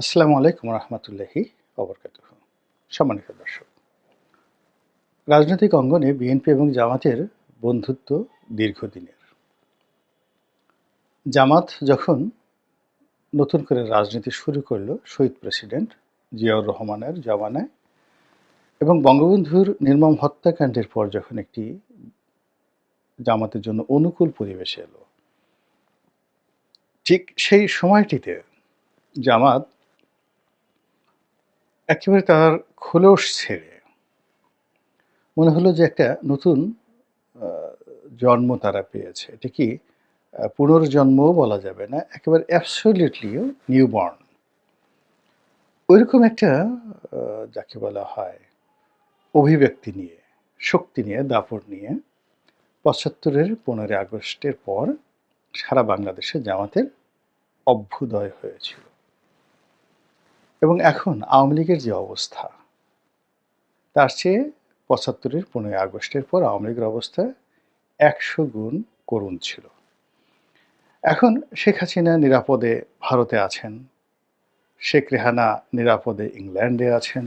আসসালামু আলাইকুম রহমতুল্লাহি অবরকাত সম্মানিত দর্শক, রাজনৈতিক অঙ্গনে বিএনপি এবং জামাতের বন্ধুত্ব দীর্ঘদিনের। জামাত যখন নতুন করে রাজনীতি শুরু করল, শহীদ প্রেসিডেন্ট জিয়াউর রহমানের জমানায় এবং বঙ্গবন্ধুর নির্মম হত্যাকাণ্ডের পর যখন একটি জামাতের জন্য অনুকূল পরিবেশে এলো, ঠিক সেই সময়টিতে জামাত একেবারে তার খোলস ছেড়ে মনে হলো যে একটা নতুন জন্ম তারা পেয়েছে। এটা কি পুনর্জন্মও বলা যাবে না, একেবারে অ্যাবসলিউটলিও নিউ বর্ন ওইরকম একটা যাকে বলা হয়, অভিব্যক্তি নিয়ে, শক্তি নিয়ে, দাপট নিয়ে পঁচাত্তরের পনেরোই আগস্টের পর সারা বাংলাদেশে জামাতের অভ্যুদয় হয়েছিল। এবং এখন আওয়ামী লীগের যে অবস্থা, তার চেয়ে পঁচাত্তরের পনেরোই আগস্টের পর আওয়ামী লীগের অবস্থা একশো গুণ করুণ ছিল। এখন শেখ হাসিনা নিরাপদে ভারতে আছেন, শেখ রেহানা নিরাপদে ইংল্যান্ডে আছেন,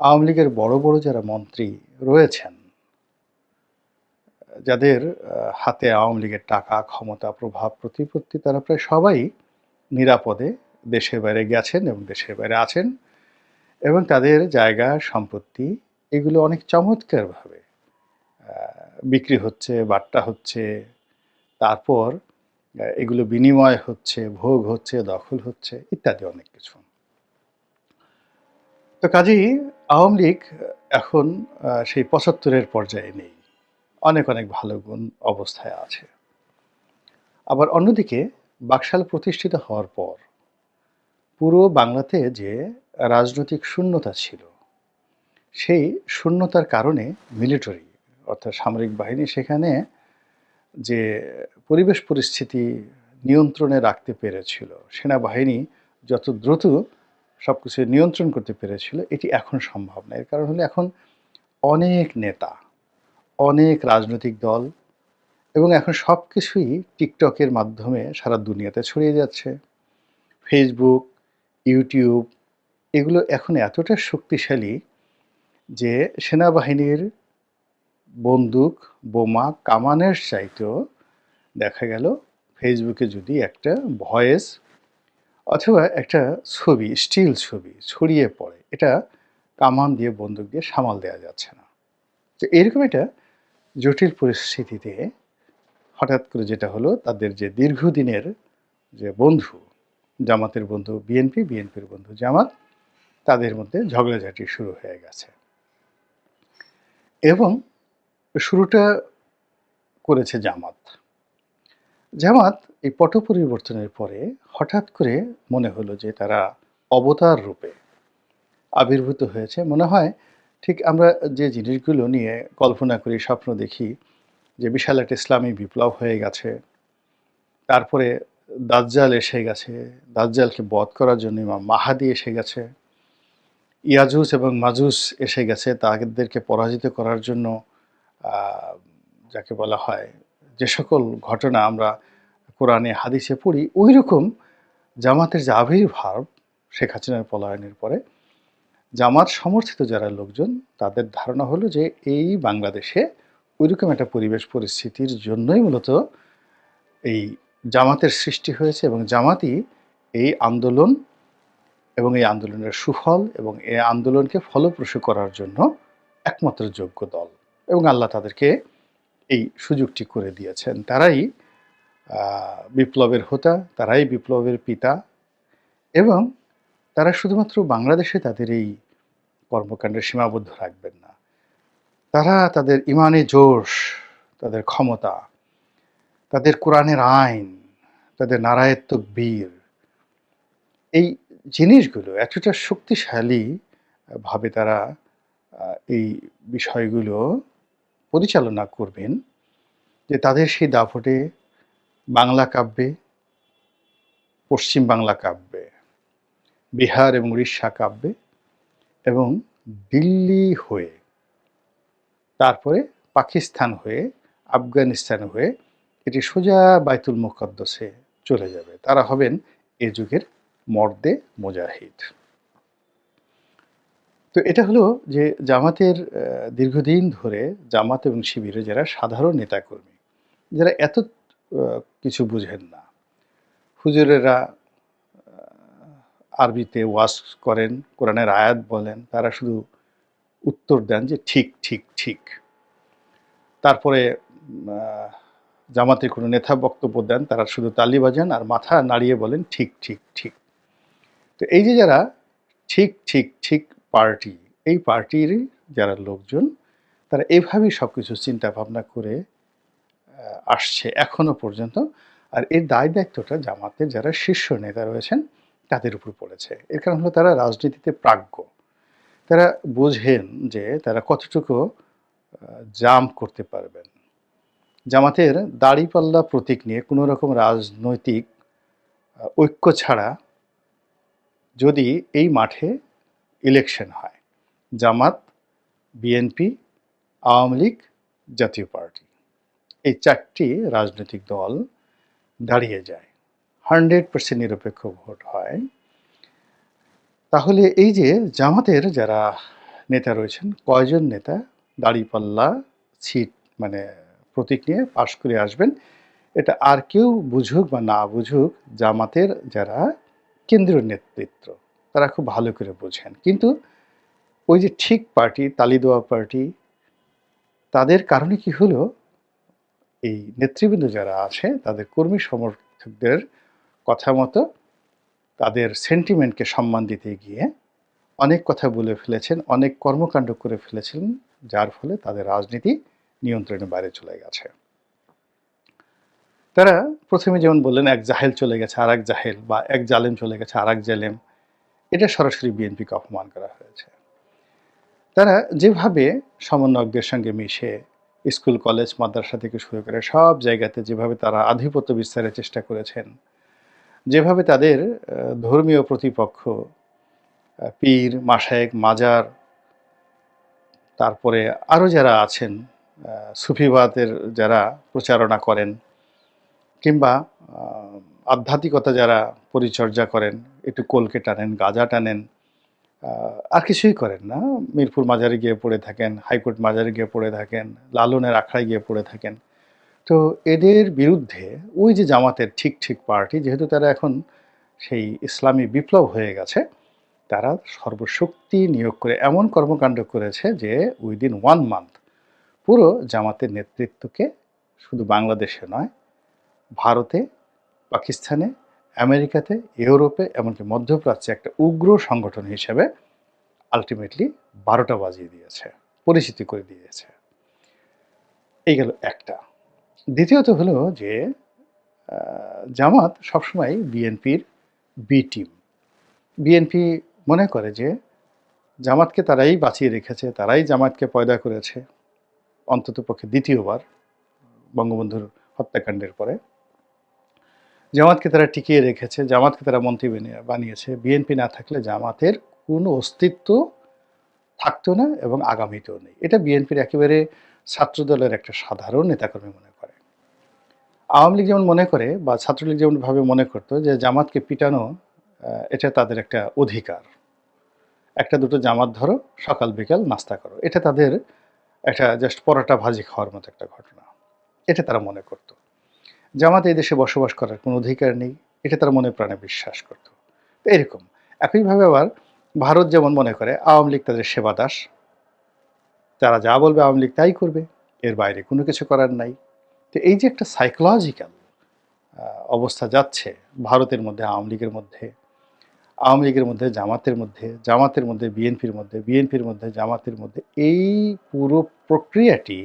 আওয়ামী লীগের বড় বড় যারা মন্ত্রী রয়েছেন, যাদের হাতে আওয়ামী লীগের টাকা, ক্ষমতা, প্রভাব, প্রতিপত্তি, তারা প্রায় সবাই নিরাপদে দেশের বাইরে গেছেন এবং দেশের বাইরে আছেন এবং তাদের জায়গা, সম্পত্তি এগুলো অনেক চমৎকারভাবে বিক্রি হচ্ছে, বাট্টা হচ্ছে, তারপর এগুলো বিনিময় হচ্ছে, ভোগ হচ্ছে, দখল হচ্ছে ইত্যাদি অনেক কিছু। তো কাজেই আওয়ামী লীগ এখন সেই পঁচাত্তরের পর্যায়ে নেই। অনেক অনেক ভালো গুণ অবস্থায় আছে। আবার অন্যদিকে বাকশাল প্রতিষ্ঠিত হওয়ার পর পুরো বাংলাতে যে রাজনৈতিক শূন্যতা ছিল, সেই শূন্যতার কারণে মিলিটারি অর্থাৎ সামরিক বাহিনী সেখানে যে পরিবেশ পরিস্থিতি নিয়ন্ত্রণে রাখতে পেরেছিল, সেনাবাহিনী যত দ্রুত সব কিছু নিয়ন্ত্রণ করতে পেরেছিল, এটি এখন সম্ভব না। এর কারণ হলো এখন অনেক নেতা, অনেক রাজনৈতিক দল এবং এখন সব কিছুই টিকটকের মাধ্যমে সারা দুনিয়াতে ছড়িয়ে যাচ্ছে। ফেসবুক ইউটিউব এগুলো এখন এতটা শক্তিশালী যে সেনাবাহিনীর বন্দুক, বোমা কামানের চাইতেও দেখা গেল ফেসবুকে যদি একটা ভয়েস অথবা একটা ছবি, স্টিল ছবি ছড়িয়ে পড়ে, এটা কামান দিয়ে বন্দুক দিয়ে সামাল দেওয়া যাচ্ছে না। তো এরকম একটা জটিল পরিস্থিতিতে হঠাৎ করে যেটা হলো, তাদের যে দীর্ঘদিনের যে বন্ধু জামাতের বন্ধু বিএনপি, বিএনপির বন্ধু জামাত, তাদের মধ্যে ঝগড়াঝাটি শুরু হয়ে গেছে। এবং শুরুটা করেছে জামাত। জামাত এই পট পরিবর্তনের পরে হঠাৎ করে মনে হলো যে তারা অবতার রূপে আবির্ভূত হয়েছে। মনে হয় ঠিক আমরা যে জিনিসগুলো নিয়ে কল্পনা করি, স্বপ্ন দেখি যে বিশাল একটা ইসলামী বিপ্লব হয়ে গেছে। তারপরে দাজ্জাল এসে গেছে। দাজ্জালকে বধ করার জন্য ইমাম মাহাদি এসে গেছে। ইয়াজুস এবং মাজুস এসে গেছে তাদেরকে পরাজিত করার জন্য যাকে বলা হয়, যে সকল ঘটনা আমরা কোরআনে, হাদিসে পড়ি ওই রকম জামাতের যে আবির্ভাব শেখ হাসিনার পলায়নের পরে, জামাত সমর্থিত যারা লোকজন, তাদের ধারণা হলো যে এই বাংলাদেশে ওইরকম একটা পরিবেশ পরিস্থিতির জন্যই মূলত এই জামাতের সৃষ্টি হয়েছে এবং জামাতই এই আন্দোলন এবং এই আন্দোলনের সুফল এবং এই আন্দোলনকে ফলপ্রসূ করার জন্য একমাত্র যোগ্য দল এবং আল্লাহ তাদেরকে এই সুযোগটি করে দিয়েছেন। তারাই বিপ্লবের হোতা, তারাই বিপ্লবের পিতা এবং তারা শুধুমাত্র বাংলাদেশে তাদের এই কর্মকাণ্ডে সীমাবদ্ধ রাখবেন না। তারা তাদের ইমানে জোশ, তাদের ক্ষমতা, তাদের কোরআনের আইন তাদের নারায়ত্ব বীর। এই জিনিসগুলো এতটা শক্তিশালী ভাবে তারা এই বিষয়গুলো পরিচালনা করবেন যে তাদের সেই দাপটে বাংলা কাব্যে, পশ্চিম বাংলা কাব্যে, বিহার এবং উড়িষ্যা কাব্যে এবং দিল্লি হয়ে, তারপরে পাকিস্তান হয়ে, আফগানিস্তান হয়ে এটি সোজা বাইতুল মুকদ্দসে চলে যাবে। তারা হবেন এ যুগের মর্দে মুজাহিদ। তো এটা হলো যে জামাতের দীর্ঘদিন ধরে জামাত এবং শিবিরে যারা সাধারণ নেতাকর্মী, যারা এত কিছু বুঝেন না, হুজুরেরা আরবিতে ওয়াজ করেন, কোরআনের আয়াত বলেন, তারা শুধু উত্তর দেন যে ঠিক ঠিক ঠিক। তারপরে জামাতের কোনো নেতা বক্তব্য দেন, তারা শুধু তালি বাজান আর মাথা নাড়িয়ে বলেন, ঠিক ঠিক ঠিক। তো এই যে যারা ঠিক ঠিক ঠিক পার্টি, এই পার্টির যারা লোকজন, তারা এভাবেই সব কিছু চিন্তা ভাবনা করে আসছে এখনও পর্যন্ত। আর এর দায় দায়িত্বটা জামাতের যারা শীর্ষ নেতা রয়েছেন, তাদের উপর পড়েছে। এর কারণ হলো তারা রাজনীতিতে প্রাজ্ঞ। তারা বোঝেন যে তারা কতটুকু জাম্প করতে পারবেন। জামাতের দাড়িপাল্লা প্রতীক নিয়ে কোনো রকম রাজনৈতিক ঐক্য ছাড়া যদি এই মাঠে ইলেকশন হয়, জামাত বিএনপি আওয়ামী লীগ, জাতীয় পার্টি, এই চারটি রাজনৈতিক দল দাঁড়িয়ে যায়, হান্ড্রেড পার্সেন্ট নিরপেক্ষ ভোট হয়, তাহলে এই যে জামাতের যারা নেতা রয়েছেন, কয়জন নেতা দাড়িপাল্লা, সিট মানে প্রতীক নিয়ে পাশ করে আসবেন। এটা আর কেউ বুঝুক বা না বুঝুক, জামাতের যারা কেন্দ্রীয় নেতৃত্ব, তারা খুব ভালো করে বোঝেন। কিন্তু ওই যে ঠিক পার্টি তালি দেওয়া পার্টি, তাদের কারণে কি হলো? এই নেতৃবৃন্দ যারা আছে, তাদের কর্মী সমর্থকদের কথা মতো তাদের সেন্টিমেন্টকে সম্মান দিতে গিয়ে অনেক কথা বলে ফেলেছেন, অনেক কর্মকাণ্ড করে ফেলেছেন, যার ফলে তাদের রাজনীতি নিয়ন্ত্রণের বাইরে চলে গেছে। তারা প্রথমে যেমন বললেন, এক জাহেল চলে গেছে আর এক জাহেল বা এক জালেম চলে গেছে আর এক জালেম। এটা সরাসরি বিএনপিকে অপমান করা হয়েছে। তারা যেভাবে সমন্বয়কদের সঙ্গে মিশে স্কুল, কলেজ, মাদ্রাসা থেকে শুরু করে সব জায়গাতে যেভাবে তারা আধিপত্য বিস্তারের চেষ্টা করেছেন, যেভাবে তাদের ধর্মীয় প্রতিপক্ষ পীর মাসায়েক মাজার, তারপরে আরও যারা আছেন সুফিবাদের যারা প্রচারণা করেন কিংবা আধ্যাত্মিকতা যারা পরিচর্যা করেন, একটু কলকে টানেন, গাজা টানেন আর কিছুই করেন না। মিরপুর মাজারে গিয়ে পড়ে থাকেন, হাইকোর্ট মাজারে গিয়ে পড়ে থাকেন, লালনের আখড়ায় গিয়ে পড়ে থাকেন। তো এদের বিরুদ্ধে ওই যে জামাতের ঠিক ঠিক পার্টি, যেহেতু তারা এখন সেই ইসলামী বিপ্লব হয়ে গেছে, তারা সর্বশক্তি নিয়োগ করে এমন কর্মকাণ্ড করেছে যে উইদিন ওয়ান মান্থ পুরো জামাতের নেতৃত্বকে শুধু বাংলাদেশে নয়, ভারতে, পাকিস্তানে, আমেরিকাতে, ইউরোপে, এমনকি মধ্যপ্রাচ্যে একটা উগ্র সংগঠন হিসেবে আলটিমেটলি বারোটা বাজিয়ে দিয়েছে, পরিচিতি করে দিয়েছে। এই গেল একটা। দ্বিতীয়ত হলো যে জামাত সবসময় বিএনপির বি টিম বিএনপি মনে করে যে, জামাতকে তারাই বাঁচিয়ে রেখেছে, তারাই জামাতকে পয়দা করেছে। অন্তত পক্ষে দ্বিতীয়বার বঙ্গবন্ধুর হত্যাকাণ্ডের পরে। জামাতকে তারা টিকিয়ে রেখেছে, জামাতকে তারা মন্ত্রী বানিয়ে- বানিয়েছে। বিএনপি না থাকলে জামাতের কোনো অস্তিত্ব থাকতো না এবং আগামীতেও নেই। এটা বিএনপির একেবারে ছাত্রদলের একটা সাধারণ নেতাকর্মী মনে করে। আওয়ামী লীগ যেমন মনে করে বা ছাত্রলীগ যেমন ভাবে মনে করতো যে জামাতকে পিটানো এটা তাদের একটা অধিকার। একটা দুটো জামাত ধরো, সকাল বিকাল নাস্তা করো। এটা তাদের একটা জাস্ট পরোটা ভাজি খাওয়ার মতো একটা ঘটনা। এটা তারা মনে করতো। জামাত এই দেশে বসবাস করার কোনো অধিকার নেই, এটা তারা মনে প্রাণে বিশ্বাস করতো। তো এরকম। একইভাবে আবার ভারত যেমন মনে করে, আওয়ামী লীগ তাদের সেবা দাস তারা যা বলবে আওয়ামী লীগ তাই করবে, এর বাইরে কোনো কিছু করার নাই। তো এই যে একটা সাইকোলজিক্যাল অবস্থা যাচ্ছে ভারতের মধ্যে, আওয়ামী লীগের মধ্যে আওয়ামী লীগের মধ্যে, জামাতের মধ্যে জামাতের মধ্যে, বিএনপির মধ্যে বিএনপির মধ্যে, জামাতের মধ্যে, এই পুরো প্রক্রিয়াটি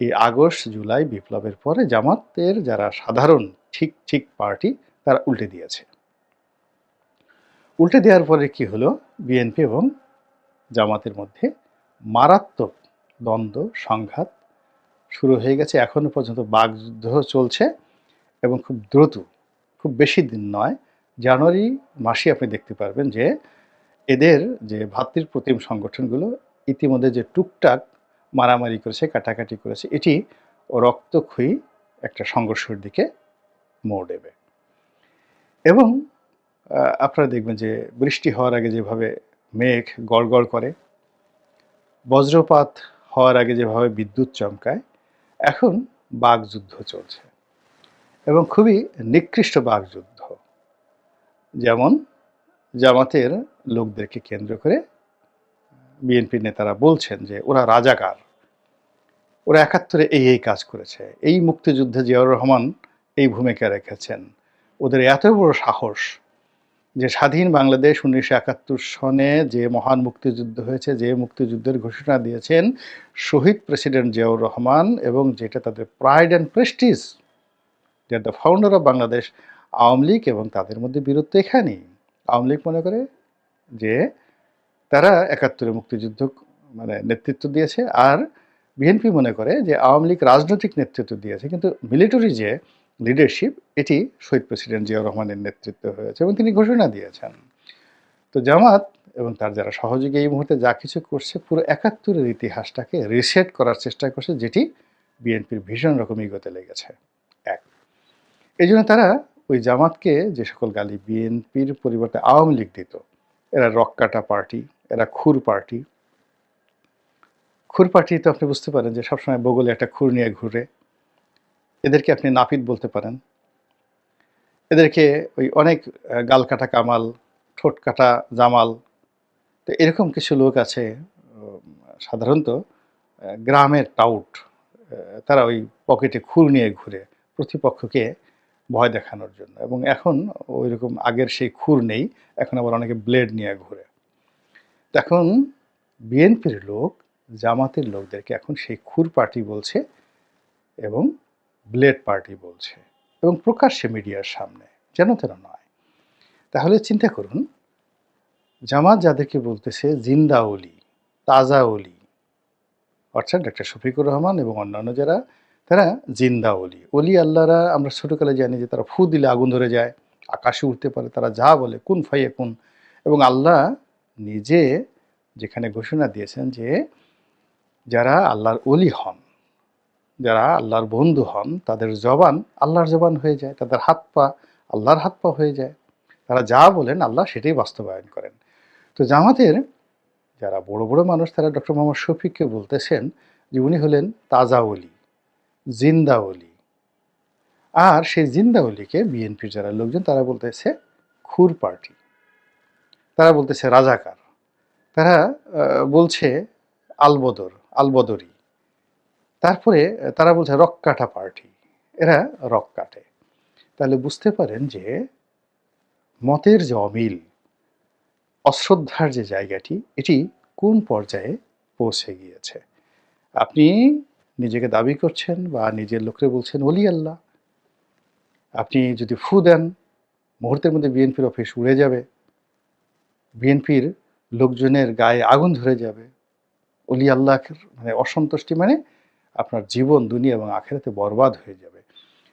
এই আগস্ট, জুলাই বিপ্লবের পরে জামাতের যারা সাধারণ ঠিক ঠিক পার্টি, তারা উল্টে দিয়েছে। উল্টে দেওয়ার পরে কি হলো? বিএনপি এবং জামাতের মধ্যে মারাত্মক দ্বন্দ্ব, সংঘাত শুরু হয়ে গেছে। এখনও পর্যন্ত বাগযুদ্ধ চলছে এবং খুব দ্রুত, খুব বেশি দিন নয় জানুয়ারি মাসে আপনি দেখতে পারবেন যে এদের যে ভাতৃ প্রতিম সংগঠনগুলো ইতিমধ্যে যে টুকটাক মারামারি করেছে, কাটাকাটি করেছে, এটি রক্তক্ষয়ী একটা সংঘর্ষের দিকে মোড় দেবে এবং আপনারা দেখবেন যে বৃষ্টি হওয়ার আগে যেভাবে মেঘ গড়গড় করে, বজ্রপাত হওয়ার আগে যেভাবে বিদ্যুৎ চমকায়, এখন বাগযুদ্ধ চলছে। এবং খুবই নিকৃষ্ট বাগযুদ্ধ যেমন জামাতের লোকদেরকে কেন্দ্র করে বিএনপির নেতারা বলছেন যে ওরা রাজাকার। ওরা একাত্তরে এই এই কাজ করেছে। এই মুক্তিযুদ্ধে জিয়াউর রহমান এই ভূমিকা রেখেছেন। ওদের এত বড় সাহস যে স্বাধীন বাংলাদেশ উনিশশো একাত্তর সনে যে মহান মুক্তিযুদ্ধ হয়েছে, যে মুক্তিযুদ্ধের ঘোষণা দিয়েছেন শহীদ প্রেসিডেন্ট জিয়াউর রহমান এবং যেটা তাদের প্রাইড অ্যান্ড প্রেস্টিজ যে the founder of Bangladesh Awami League এবং তাদের মধ্যে বীরত্ব এখানেই। আওয়ামী লীগ মনে করে যে তারা একাত্তরে মুক্তিযুদ্ধ মানে নেতৃত্ব দিয়েছে আর বিএনপি মনে করে যে আওয়ামী লীগ রাজনৈতিক নেতৃত্ব দিয়েছে। কিন্তু মিলিটারি যে লিডারশিপ এটি শহীদ প্রেসিডেন্ট জিয়াউর রহমানের নেতৃত্ব হয়েছে এবং তিনি ঘোষণা দিয়েছেন। তো জামাত এবং তার যারা সহযোগী এই মুহূর্তে যা কিছু করছে, পুরো একাত্তরের ইতিহাসটাকে রিসেট করার চেষ্টা করছে, যেটি বিএনপির ভীষণ রকম ইগোতে লেগেছে। এক। এই জন্য তারা ওই জামাতকে যে সকল গালি বিএনপির পরিবর্তে আওয়ামী লীগ দিত, এরা রক্কাটা পার্টি, এরা খুর পার্টি। খুর পার্টি তো আপনি বুঝতে পারেন যে সবসময় বগলে একটা খুর নিয়ে ঘুরে। এদেরকে আপনি নাপিত বলতে পারেন। এদেরকে ওই অনেক গাল কাটা কামাল, ঠোঁট কাটা জামাল। তো এরকম কিছু লোক আছে সাধারণত গ্রামের টাউট তারা ওই পকেটে খুর নিয়ে ঘুরে। প্রতিপক্ষকে ভয় দেখানোর জন্য। এবং এখন ওই রকম আগের সেই খুর নেই, এখন আবার অনেকে ব্লেড নিয়ে ঘুরে। এখন বিএনপির লোক, জামাতের লোকদেরকে এখন সেই খুর পার্টি বলছে এবং ব্লেড পার্টি বলছে এবং প্রকাশ্যে মিডিয়ার সামনে, যেন তেন নয়। তাহলে চিন্তা করুন, জামাত যাদেরকে বলতেছে জিন্দা অলি, তাজা অর্থাৎ ডাক্তার শফিকুর রহমান এবং অন্যান্য যারা তারা জিন্দা অলি অলি আল্লাহরা আমরা ছোটোকালে জানি যে তারা ফু দিলে আগুন ধরে যায়, আকাশে উঠতে পারে, তারা যা বলে, কোন ফাইয়ে কোন। এবং আল্লাহ নিজে যেখানে ঘোষণা দিয়েছেন যে যারা আল্লাহর অলি হন, যারা আল্লাহর বন্ধু হন, তাদের জবান আল্লাহর জবান হয়ে যায়, তাদের হাত পা আল্লাহর হাত পা হয়ে যায়। তারা যা বলেন আল্লাহ সেটাই বাস্তবায়ন করেন। তো জামাতের যারা বড় বড় মানুষ, তারা ডক্টর মোহাম্মদ শফিককে বলতেছেন যে উনি হলেন তাজা অলি জিন্দা অলি আর সেই জিন্দা অলিকে বিএনপির যারা লোকজন, তারা বলতেছে খুর পার্টি। তারা বলতেছে রাজাকার। তারা বলছে আলবদর, আলবদরি। তারপরে তারা বলছে রক কাটা পার্টি। এরা রক কাটে। তাহলে বুঝতে পারেন যে মতের যে অমিল, অশ্রদ্ধার যে জায়গাটি, এটি কোন পর্যায়ে পৌঁছে গিয়েছে? আপনি নিজেকে দাবি করছেন বা নিজের লোকরে বলছেন অলি আল্লাহ। আপনি যদি ফু দেন, মুহূর্তের মধ্যে বিএনপির অফিস উড়ে যাবে। বিএনপির লোকজনের গায়ে আগুন ধরে যাবে। অলি আল্লাহর মানে অসন্তুষ্টি মানে আপনার জীবন, দুনিয়া এবং আখেরাতে বরবাদ হয়ে যাবে।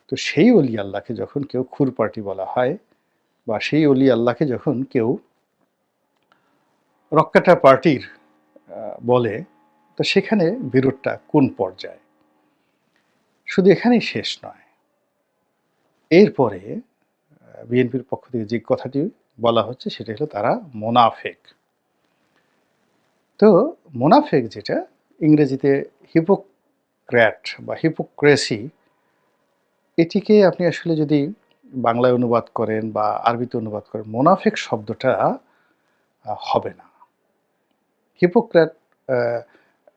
তো সেই অলি আল্লাহকে যখন কেউ খুর পার্টি বলা হয় বা সেই অলি আল্লাহকে যখন কেউ রক্কাটা পার্টির বলে তো সেখানে বিরোধটা কোন পর্যায়ে? শুধু এখানেই শেষ নয়। এরপরে বিএনপির পক্ষ থেকে যে কথাটি বলা হচ্ছে সেটা হলো তারা মোনাফেক। তো মোনাফেক যেটা, ইংরেজিতে হিপোক্র্যাট বা হিপোক্রেসি, এটিকে আপনি আসলে যদি বাংলায় অনুবাদ করেন বা আরবিতে অনুবাদ করেন, মোনাফেক শব্দটা হবে না। হিপোক্র্যাট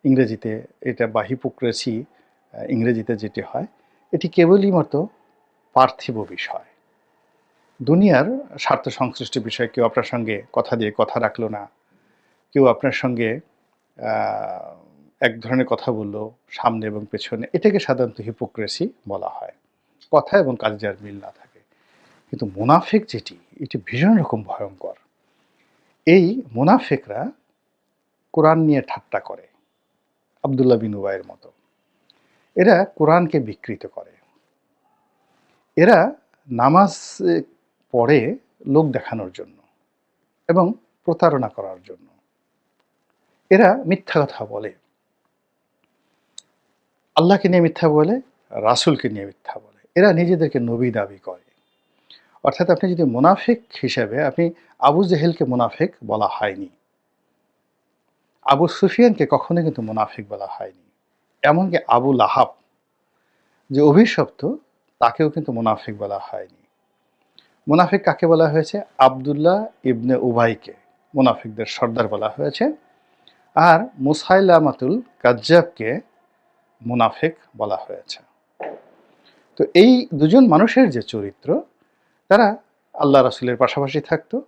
ইংরেজিতে এটা বা হিপোক্রেসি ইংরেজিতে যেটি হয়, এটি কেবলই মতো পার্থিব বিষয়। দুনিয়ার স্বার্থ সংশ্লিষ্ট বিষয় কেউ আপনার সঙ্গে কথা দিয়ে কথা রাখল না, কেউ আপনার সঙ্গে এক ধরনের কথা বলল সামনে এবং পেছনে, এটাকে সাধারণত হিপোক্রেসি বলা হয়। কথা এবং কাজে যার মিল না থাকে। কিন্তু মুনাফিক যেটি, এটি ভীষণ রকম ভয়ঙ্কর। এই মুনাফিকরা কোরআন নিয়ে ঠাট্টা করে। আবদুল্লাহ বিন উবাইয়ের মতো। এরা কোরআনকে বিকৃত করে। এরা নামাজ পড়ে লোক দেখানোর জন্য এবং প্রতারণা করার জন্য। এরা মিথ্যা কথা বলে। আল্লাহকে নিয়ে মিথ্যা বলে, রাসুলকে নিয়ে মিথ্যা বলে। এরা নিজেদেরকে নবী দাবি করে। অর্থাৎ আপনি যদি মুনাফিক হিসেবে, আপনি আবু জেহেলকে মুনাফিক বলা হয়নি। আবু সুফিয়ানকে কখনোই কিন্তু মুনাফিক বলা হয়নি। এমনকি আবু লাহাব, যে অভিশপ্ত, তাকেও কিন্তু মুনাফিক বলা হয়নি। মুনাফিক কাকে বলা হয়েছে? আবদুল্লাহ ইবনে উবাইকে। মুনাফিকদের সর্দার বলা হয়েছে। আর মুসাইলামাতুল কাজ্জাবকে মুনাফিক বলা হয়েছে। তো এই দুজন মানুষের যে চরিত্র, তারা আল্লাহ রাসুলের পাশাপাশি থাকতো,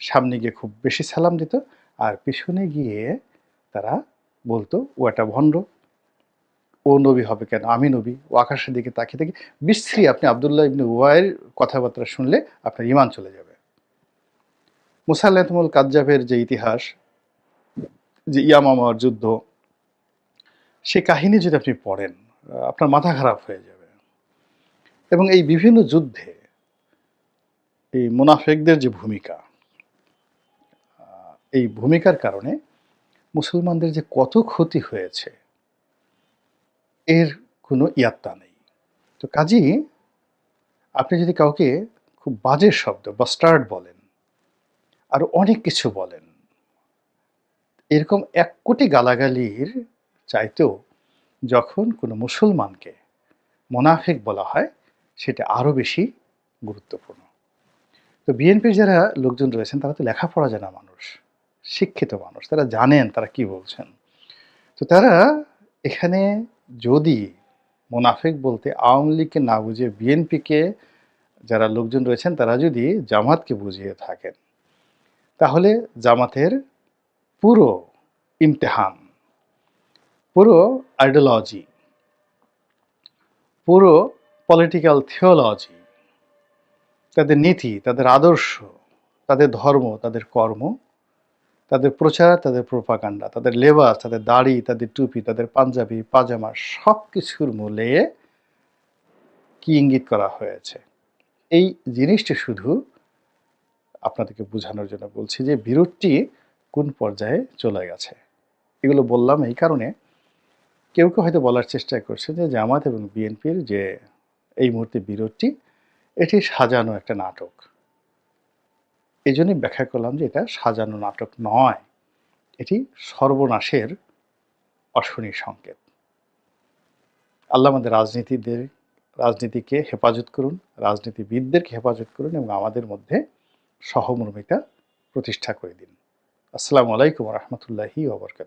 সামনে গিয়ে খুব বেশি সালাম দিত। আর পিছনে গিয়ে তারা বলতো, ও একটা ভণ্ড। ও নবী হবে কেন? আমি নবী। ও আকাশের দিকে তাকিয়ে থেকে বিশ্রী আপনি আবদুল্লাহ ইবনে ওয়াইয়ের কথাবার্তা শুনলে আপনার ইমান চলে যাবে। মুসাল্লাহমুল কাজ্জাবের যে ইতিহাস, যে ইয়ামামার যুদ্ধ, সে কাহিনী যদি আপনি পড়েন, আপনার মাথা খারাপ হয়ে যাবে। এবং এই বিভিন্ন যুদ্ধে এই মুনাফেকদের যে ভূমিকা এই ভূমিকার কারণে মুসলমানদের যে কত ক্ষতি হয়েছে, এর কোনো ইয়াত্তা নেই। তো কাজী, আপনি যদি কাউকে খুব বাজে শব্দ বা স্টার্ট বলেন, আর অনেক কিছু বলেন, এরকম এক কোটি গালাগালির চাইতেও যখন কোনো মুসলমানকে মোনাফিক বলা হয়, সেটা আরও বেশি গুরুত্বপূর্ণ। তো বিএনপির যারা লোকজন রয়েছেন, তারা তো লেখাপড়া জানা মানুষ। শিক্ষিত মানুষ, তারা জানেন তারা কি বলছেন। তো তারা এখানে যদি মোনাফিক বলতে আওয়ামী লীগকে না বুঝিয়ে বিএনপিকে যারা লোকজন রয়েছেন, তারা যদি জামাতকে বুঝিয়ে থাকেন, তাহলে জামাতের পুরো ইমতেহান, পুরো আইডিওলজি, পুরো পলিটিক্যাল থিওলজি, তাদের নীতি, তাদের আদর্শ, তাদের ধর্ম, তাদের কর্ম তাদের প্রচার, তাদের প্রোপাকাণ্ডা তাদের লেবাস, তাদের দাড়ি, তাদের টুপি, তাদের পাঞ্জাবি, পাজামা সব কিছুর মূলে কি ইঙ্গিত করা হয়েছে? এই জিনিসটি শুধু আপনাদেরকে বোঝানোর জন্য বলছি যে বিরোধটি কোন পর্যায়ে চলে গেছে। এগুলো বললাম এই কারণে কেউ কেউ হয়তো বলার চেষ্টা করছে যে জামাত এবং বিএনপির যে এই মুহূর্তে বিরোধটি, এটি সাজানো একটা নাটক। এই জন্যই ব্যাখ্যা করলাম যে এটা সাজানো নাটক নয়। এটি সর্বনাশের অশনি সংকেত। আল্লাহ আমাদের রাজনীতিদের, রাজনীতিকে হেফাজত করুন, রাজনীতিবিদদেরকে হেফাজত করুন এবং আমাদের মধ্যে সহমর্মিতা প্রতিষ্ঠা করে দিন। আসসালামু আলাইকুম রহমতুল্লাহি ওবরকাত